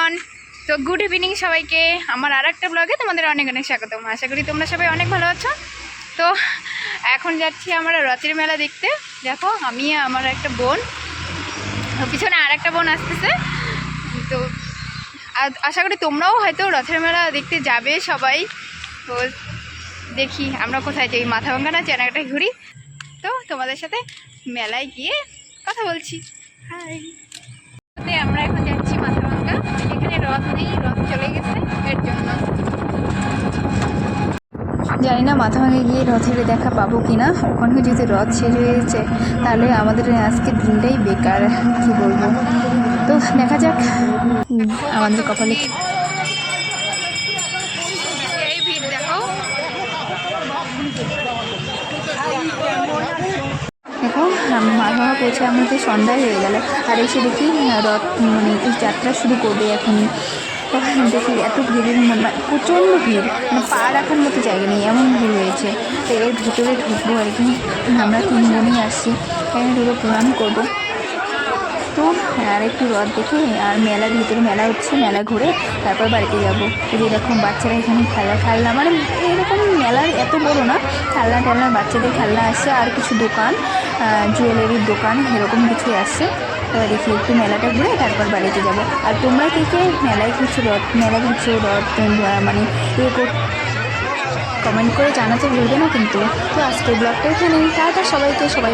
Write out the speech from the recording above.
Everyone তো good evening সবাইকে। আমার আর একটা ব্লগে তোমাদের অনেক অনেক স্বাগতম। আশা করি তোমরা সবাই অনেক ভালো আছো। তো এখন যাচ্ছি আমরা রথের মেলা দেখতে। দেখো, আমি আমার একটা বোন। পিছনে আর একটা বোন আসতেছে। তো আশা করি তোমরাও হয়তো রথের মেলা দেখতে যাবে সবাই। তো দেখি আমরা কোথায় যাই। মাথা ভাঙ্গা না চেনাকাটা ঘুরি। তো তোমাদের সাথে মেলায় গিয়ে কথা বলছি। হাই আমরা এখন যাচ্ছি এখানে রথ নেই রথ চলে গেছে এর জন্য। জানি না মাথা ভাঙে গিয়ে রথের দেখা পাবো কি না ওখানে যদি রথ শেষ হয়ে গেছে তাহলে আমাদের আজকে দিনটাই বেকার কি বলব। তো দেখা যাক। আমাদের কপালে এই ভিড় দেখো। দেখো মাঝে পৌঁছে আমাদের সন্ধ্যায় হয়ে গেল। আর এসে দেখি রথ মানে যাত্রা শুরু করবে এখনই। দেখি এত ভিড়ের মানে প্রচণ্ড ভিড় মানে পা রাখার মতো জায়গা নেই, এমন ভিড় হয়েছে। তো এর ভিতরে ঢুকবো আর কি। আমরা তিন বোনই আসছি। এখানে ঢুকে প্রণাম করব। তো, আর একটু রথ দেখে, আর মেলার ভিতরে মেলা হচ্ছে, মেলা ঘুরে তারপর বাড়িতে যাব। এই যে এরকম বাচ্চারা এখানে খেলা খেলনা মানে এরকম মেলার এত বড় না খেলনা টেলনা বাচ্চাদের খেলনা আসছে আর কিছু দোকান। জুয়েলারির দোকান, এরকম কিছু আসছে। এবার দেখি একটু মেলাটা ঘুরে তারপর বাড়িতে যাব। আর তোমরা কে কে মেলায় কিছু রথ মেলা কিছু রথ মানে এ কমেন্ট করে জানাতে ভুলবে না কিন্তু। তো আজকের ব্লগটা এখানেই। তাড়াতাড়ি সবাইকে, সবাই